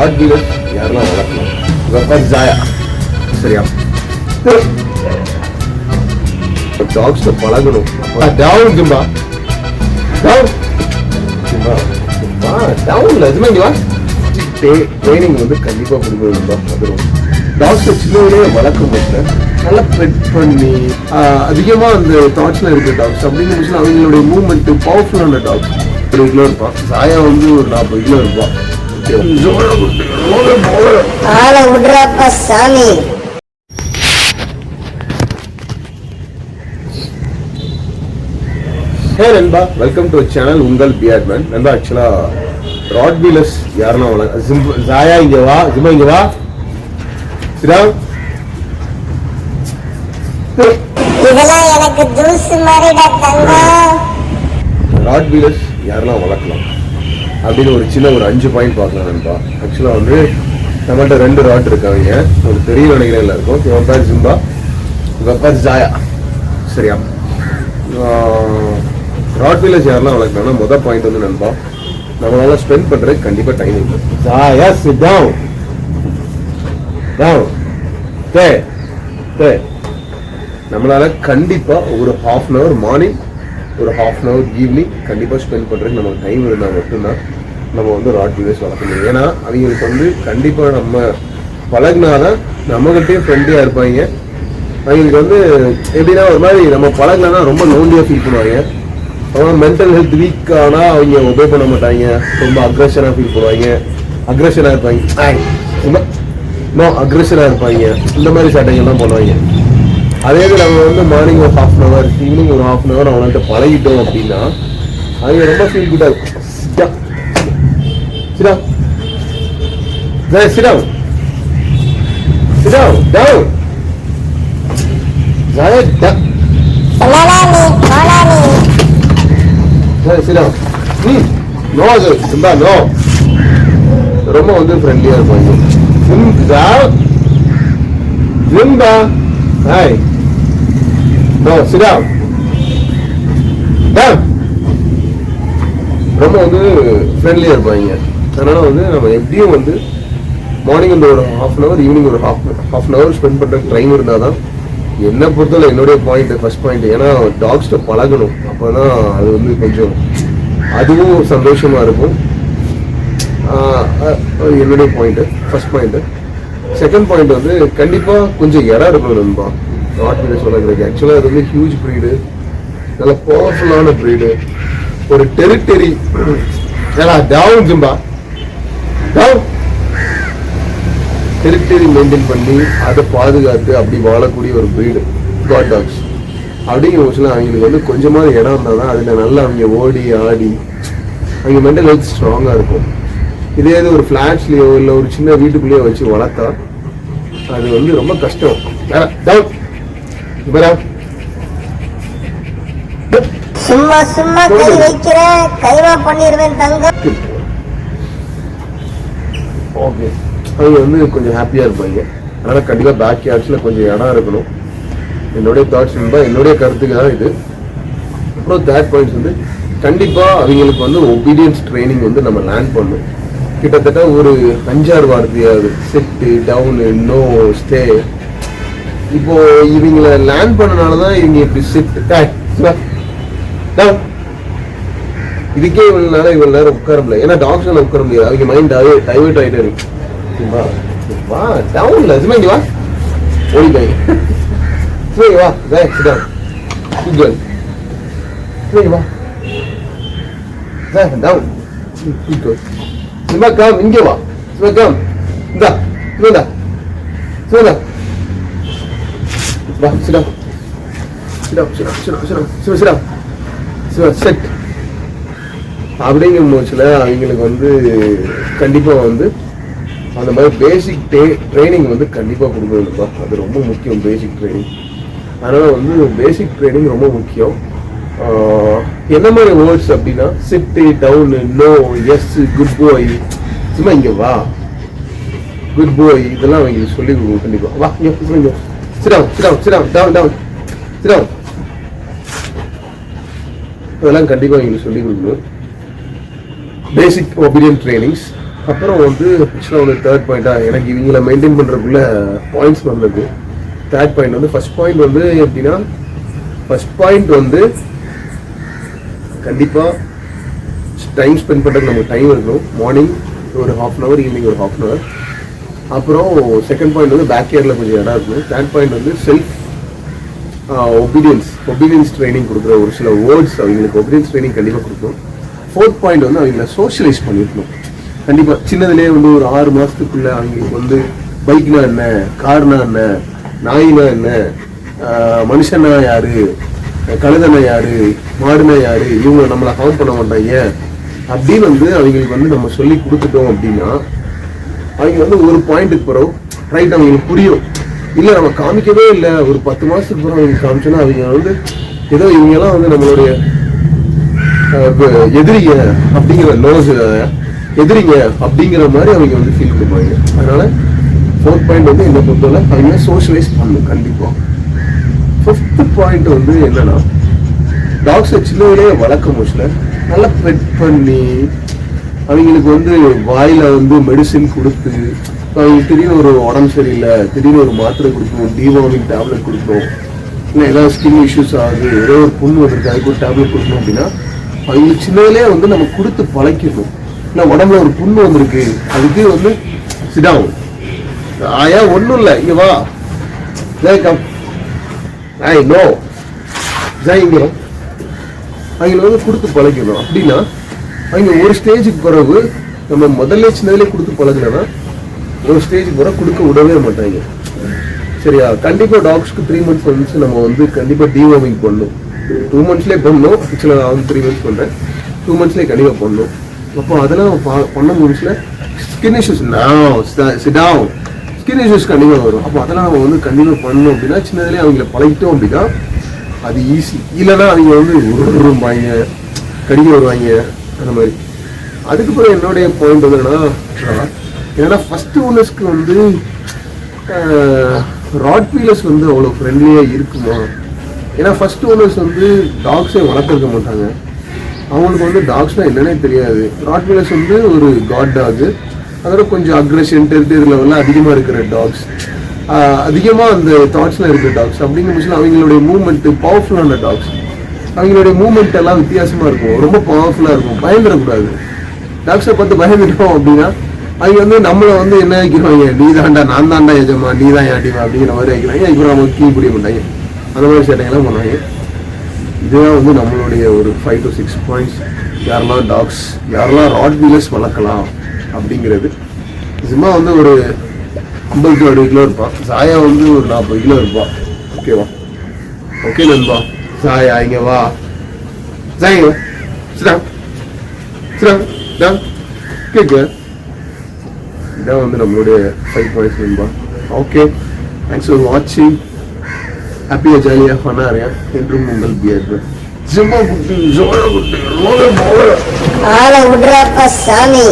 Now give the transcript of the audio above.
Rod wheeler யாரெல்லாம் வளர்க்கலாம் ஜாயா. சரியா? டாக்ஸ் பழகணும். Down Zimba. Down Zimba. Zimba. டவுன்ல ஜிம்பா இங்க வா. ட்ரைனிங் வந்து கண்டிப்பா கொடுக்கணும் அது டாக்ஸ் சின்னவரே வளர்க்க முடியல நல்லா பெட் பண்ணி அதிகமாக அதிகமா அந்த தாட்ஸில் இருக்க டாக்ஸ் அப்படிங்கிற விஷயம் அவங்களுடைய மூவ்மெண்ட்டு பவர்ஃபுல்லான டாக்ஸ் ஒரு கிலோ இருப்பான். சாயா வந்து ஒரு நாற்பது கிலோ இருப்பான். ஆளை விடுறாப்பா சாமி. ஹே நண்பா வெல்கம் டு சேனல் உங்கள் பியர்மேன் நண்பா ஆக்சுவலா ராட் வீலர்ஸ் யாருன்னா வளர்க்க ஜாயா இங்க வா ஜிம்பா இங்க வா. சிராம் இதெல்லாம் எனக்கு ஜூஸ் மாதிரிடா தங்கம். ராட் வீலர்ஸ் யாரெல்லாம் வளர்க்கலாம் அப்படின்னு ஒரு சின்ன ஒரு அஞ்சு பாயிண்ட் பார்க்கலாம் நண்பா. ஆக்சுவலாக வந்து நம்மள்கிட்ட ரெண்டு ராட் இருக்காங்க. ஒரு பெரிய நினைக்கிறேன் இருக்கும். இவன் பேர் ஜிம்பா இவன் பேர் ஜாயா. சரியா? ராட் வீலர்ஸ் யாரெல்லாம் வளர்க்கலாம்னா மொதல் பாயிண்ட் வந்து நண்பா நம்மளால ஸ்பெண்ட் பண்ணுறதுக்கு கண்டிப்பாக டைம் இல்லை ஜாயா சிட் டவுன் டவுன் தே தே நம்மளால கண்டிப்பாக ஒரு ஹாஃப் அன் ஹவர் மார்னிங் ஒரு ஹாஃப் அன் ஹவர் ஈவினிங் கண்டிப்பாக ஸ்பெண்ட் பண்ணுறதுக்கு நமக்கு டைம் இருந்தால் மட்டும்தான் நம்ம வந்து ராட் யூஎஸ் வளர்க்க முடியும். ஏன்னா அவங்களுக்கு வந்து கண்டிப்பாக நம்ம பழகினாதான் நம்மகிட்டயும் ஃப்ரெண்ட்லியாக இருப்பாங்க. அவங்களுக்கு வந்து எப்படின்னா ஒரு மாதிரி நம்ம பழகினா ரொம்ப லோன்லியாக ஃபீல் பண்ணுவாங்க. அவங்க மென்டல் ஹெல்த் வீக் ஆனால் அவங்க ஒபே பண்ண மாட்டாங்க. ரொம்ப அக்ரஷனாக ஃபீல் பண்ணுவாங்க. அக்ரஷனாக இருப்பாங்க. நோ அக்ரஷனாக இருப்பாங்க. இந்த மாதிரி சட்டைகள்லாம் பண்ணுவாங்க. அதே இது நம்ம வந்து மார்னிங் ஒரு ஹாஃப் அன் ஹவர் ஈவினிங் ஒரு ஹாஃப் அன் ஹவர் அவங்கள்ட்ட பழகிட்டோம் அப்படின்னா அவங்க ரொம்ப ஃபீல் குட்டா இருக்கும். சிடா சிடா சிடா டவுன் ரொம்ப வந்து ஃப்ரெண்ட்லியா இருப்பாங்க Simba Simba hi No, sit down. Down. ரொம்ப வந்து ஃப்ரெண்ட்லியாக இருப்பாங்க. அதனால் வந்து நம்ம எப்படியும் வந்து மார்னிங் வந்து ஒரு ஹாஃப் அன் ஹவர் ஈவினிங் ஒரு half half an hour spend பண்ணுற டைம் இருந்தால் தான் என்னை பொறுத்தவரை என்னுடைய பாயிண்ட் ஃபர்ஸ்ட் பாயிண்ட் ஏன்னா டாக்ஸ்கிட்ட பழகணும். அப்போ தான் அது வந்து கொஞ்சம் அதுவும் சந்தோஷமாக இருக்கும். என்னுடைய point first point second point வந்து கண்டிப்பாக கொஞ்சம் இடம் இருக்கணும் நண்பா. நாட் சொல்ல கிடைக்கும் ஆக்சுவலாக அது வந்து ஹியூஜ் ப்ரீடு நல்ல பவர்ஃபுல்லான ப்ரீடு ஒரு டெரிட்டரி ஏன்னா down Zimba. Down territory maintain பண்ணி அதை பாதுகாத்து அப்படி வாழக்கூடிய ஒரு ப்ரீடு காட் டாக்ஸ் அப்படிங்கிற பட்சத்தில் அவங்களுக்கு வந்து கொஞ்சமாக இடம் இருந்தால் தான் அதில் நல்லா அவங்க ஓடி ஆடி அவங்க மென்டல் ஹெல்த் ஸ்ட்ராங்காக இருக்கும். இதே இது ஒரு ஃப்ளாட்ஸ்லேயோ இல்லை ஒரு சின்ன வீட்டுக்குள்ளேயோ வச்சு வளர்த்தா அது வந்து ரொம்ப கஷ்டம். டவுன் சும்மா சும்மா கை வைக்கிற கைவா பண்ணிடுவேன் தங்கம். ஓகே. அவங்க வந்து கொஞ்சம் ஹாப்பியாக இருப்பாங்க அதனால் கண்டிப்பாக பேக் யார்ட்ஸில் கொஞ்சம் இடம் இருக்கணும். என்னுடைய தாட்ஸ் இருந்தால் என்னுடைய கருத்துக்கு தான் இது. அப்புறம் தேர்ட் பாயிண்ட்ஸ் வந்து கண்டிப்பாக அவங்களுக்கு வந்து ஒபீடியன்ஸ் ட்ரைனிங் வந்து நம்ம லேர்ன் பண்ணணும். கிட்டத்தட்ட ஒரு அஞ்சாறு வார்த்தையாவது செட்டு டவுனு நோ ஸ்டே இப்போ இவங்களை லேண்ட் பண்ணனால தான் இவங்க இப்படி சிட் டவுன் இதுக்கே இவங்களால இவ்வளோ இவ்வளவு நேரம் உட்கார முடியல. ஏன்னா டாக்டர்ல உட்கார முடியாது. அவங்க மைண்ட் அதே டைவர்ட் ஆயிட்டே இருக்கு. வா. வா. டவுன்ல சும்மா இங்க வா. ஓடி போய் சும்மா வா. வே சிட் குட் கேர்ள் வா. வே டவுன் குட் கேர்ள் சும்மா கம் இங்கே வா. சும்மா கம் இந்தா. சும்மா இந்தா சும்மா இந்தா வா sit down sit down sit down sit down சும்மா சிட் டவுன் சும்மா செட் அப்படிங்கிற மூச்சில் அவங்களுக்கு வந்து கண்டிப்பாக வந்து அந்த மாதிரி பேசிக் டே ட்ரைனிங் வந்து கண்டிப்பாக கொடுக்கணும்ப்பா. அது ரொம்ப முக்கியம் பேசிக் ட்ரைனிங் அதனால் வந்து பேசிக் ட்ரைனிங் ரொம்ப முக்கியம். என்ன மாதிரி வேர்ட்ஸ் அப்படின்னா sit down no yes good boy சும்மா இங்கே வா. குட் பாய் இதெல்லாம் அவங்களுக்கு சொல்லி கொடுக்கணும் கண்டிப்பாக வா இங்கே. Sit down, sit down, sit down, down, down. Sit down. அதெல்லாம் கண்டிப்பாக எங்களுக்கு சொல்லிக் கொடுக்கணும். பேசிக் ஒபீனியன் ட்ரைனிங்ஸ் அப்புறம் வந்து ஆக்சுவலாக ஒரு தேர்ட் பாயிண்ட்டாக எனக்கு இவங்களை மெயின்டைன் பண்ணுறதுக்குள்ள பாயிண்ட்ஸ் வந்தது தேர்ட் பாயிண்ட் வந்து ஃபர்ஸ்ட் பாயிண்ட் வந்து எப்படின்னா ஃபர்ஸ்ட் பாயிண்ட் வந்து கண்டிப்பாக டைம் ஸ்பெண்ட் பண்ணுறதுக்கு நமக்கு டைம் இருக்கணும். மார்னிங் ஒரு ஹாஃப் அன் ஹவர் ஈவினிங் ஒரு ஹாஃப் அன் ஹவர் அப்புறம் செகண்ட் பாயிண்ட் வந்து பேக் இயரில் கொஞ்சம் இடம் இருக்கும் தேர்ட் பாயிண்ட் வந்து செல்ஃப் ஒபீடியன்ஸ் ஒபீடியன்ஸ் ட்ரைனிங் கொடுக்குற ஒரு சில வேர்ட்ஸ் அவங்களுக்கு ஒபீடியன்ஸ் ட்ரைனிங் கண்டிப்பாக கொடுக்கணும். ஃபோர்த் பாயிண்ட் வந்து அவங்கள சோஷியலைஸ் பண்ணியிருக்கணும் கண்டிப்பாக சின்னதுலேயே வந்து ஒரு ஆறு மாதத்துக்குள்ளே அவங்களுக்கு வந்து பைக்னா என்ன கார்னா என்ன நாயினா என்ன மனுஷனா யாரு கழுதனா யாரு மாடுனா யாரு இவங்க நம்மளை ஹார்ம் பண்ண மாட்டாங்க. அப்படின்னு வந்து அவங்களுக்கு வந்து நம்ம சொல்லி கொடுத்துட்டோம் அப்படின்னா அவங்க வந்து ஒரு பாயிண்ட்டுக்கு பிறகு ரைட் அவங்களுக்கு புரியும். இல்லை நம்ம காமிக்கவே இல்லை. ஒரு பத்து மாசத்துக்கு பிறகு அவங்க காமிச்சோன்னா அவங்க வந்து ஏதோ இவங்க எல்லாம் வந்து நம்மளுடைய எதிரிங்க அப்படிங்கிற லோஸ் எதிரிங்க அப்படிங்கிற மாதிரி அவங்க வந்து ஃபீல் பண்ணுவாங்க. அதனால ஃபோர்த் பாயிண்ட் வந்து என்ன பொறுத்தவரை அவங்க சோஷியலைஸ் பண்ணணும் கண்டிப்பா. ஃபிஃப்த் பாயிண்ட் வந்து என்னன்னா டாக்ஸை சின்னதுலேயே வளர்க்க முடியல நல்லா பெட் பண்ணி அவங்களுக்கு வந்து வாயில் வந்து மெடிசின் கொடுத்து அவங்களுக்கு திடீர்னு ஒரு உடம்பு சரியில்லை திடீர்னு ஒரு மாத்திரை கொடுக்கணும் டிவார்மிங் டேப்லெட் கொடுக்கணும் இல்லை ஏதாவது ஸ்கின் இஷ்யூஸ் ஆகுது ஏதோ ஒரு புண்ணு வந்துருக்கு அதுக்கு ஒரு டேப்லெட் கொடுக்கணும் அப்படின்னா அவங்களுக்கு சின்னதுலேயே வந்து நம்ம கொடுத்து பழக்கிடணும். இல்லை உடம்புல ஒரு புண்ணு வந்திருக்கு அதுக்கு வந்து சிடாவும் ஆயா ஒன்றும் இல்லை இங்கே வா. கம். ஐ நோ இங்க. அவங்களை வந்து கொடுத்து பழக்கணும் அப்படின்னா அவங்க ஒரு ஸ்டேஜுக்கு பிறகு நம்ம முதல்ல சின்னதுல கொடுத்து பழகலைன்னா ஒரு ஸ்டேஜுக்கு பிறகு கொடுக்க விடவே மாட்டாங்க. சரியா? கண்டிப்பாக டாக்ஸ்க்கு த்ரீ மந்த்ஸ் வந்து நம்ம வந்து கண்டிப்பாக டிவோமிங் பண்ணணும் டூ மந்த்ஸ்லேயே பண்ணணும் ஆக்சுவலாக நான் த்ரீ மந்த்ஸ் பண்ணுறேன் டூ மந்த்ஸ்லேயே கண்டிப்பாக பண்ணணும் அப்போ அதெல்லாம் பண்ண முடிஞ்சில் ஸ்கின் இஷ்யூஸ் சிடாவும் ஸ்கின் இஷ்யூஸ் கண்டிப்பாக வரும். அப்போ அதெல்லாம் நம்ம வந்து கண்டிப்பாக பண்ணணும் அப்படின்னா சின்னதுலேயே அவங்கள பழகிட்டோம் அப்படின்னா அது ஈஸி இல்லைன்னா அவங்க வந்து உருவாங்க கடிக்க வருவாங்க. அந்த மாதிரி. அதுக்கப்புறம் என்னுடைய பாயிண்ட் வந்து என்னன்னா ஏன்னா ஃபர்ஸ்ட் ஓனர்ஸ்க்கு வந்து ராட் பீலர்ஸ் வந்து அவ்வளோ ஃப்ரெண்ட்லியாக இருக்குமா? ஏன்னா ஃபர்ஸ்ட் ஓனர்ஸ் வந்து டாக்ஸே வளர்த்துருக்க மாட்டாங்க. அவங்களுக்கு வந்து டாக்ஸ்னால் என்னன்னே தெரியாது. ராட் பீலர்ஸ் வந்து ஒரு காட் டாகு அதோட கொஞ்சம் அக்ரஷன் டெரிட்டரி லெவலில் அதிகமாக இருக்கிற டாக்ஸ் அதிகமாக அந்த தாட்ஸில் இருக்கிற டாக்ஸ் அப்படிங்கிற பட்சத்தில் அவங்களுடைய மூவ்மெண்ட்டு பவர்ஃபுல்லான டாக்ஸ் அவங்களுடைய மூமெண்ட் எல்லாம் வித்தியாசமாக இருக்கும். ரொம்ப பவர்ஃபுல்லாக இருக்கும். பயந்துடக்கூடாது. டாக்ஸை பார்த்து பயந்துட்டோம் அப்படின்னா அவங்க வந்து நம்மளை வந்து என்ன வைக்கிறாங்க நீ தாண்டா நான் தாண்டா எஜமா நீ தான் ஏடிமா அப்படிங்கிற மாதிரி வைக்கிறாங்க இப்போ நம்ம கீ பிடிக்க மாட்டாங்க? அந்த மாதிரி சேட்டைகள்லாம் பண்ணுவாங்க. இதுதான் வந்து நம்மளுடைய ஒரு ஃபைவ் டு சிக்ஸ் பாயிண்ட்ஸ் யாரெல்லாம் டாக்ஸ் யாரெல்லாம் ராட் வீலர்ஸ் வளர்க்கலாம் அப்படிங்கிறது. சும்மா வந்து ஒரு ஐம்பது கிலோ அறுபது கிலோ இருப்பான். சாயா வந்து ஒரு நாற்பது கிலோ இருப்பான். ஓகேவா? ஓகே நண்பா. சாயா இங்க வா. சாயா சிடா சிடா டா கேட்க இதான் வந்து நம்மளுடைய ஃபைவ் பாயிண்ட்ஸ் நண்பா ஓகே தேங்க்ஸ் ஃபார் வாட்சிங் ஹாப்பியாக ஜாலியாக ஃபன்னாக இருக்கேன் என்றும் உங்கள் பியர் ஜிம்மா குட்டி ஜோயா குட்டி ரோல போல ஆளை விடுறாப்பா சாமி.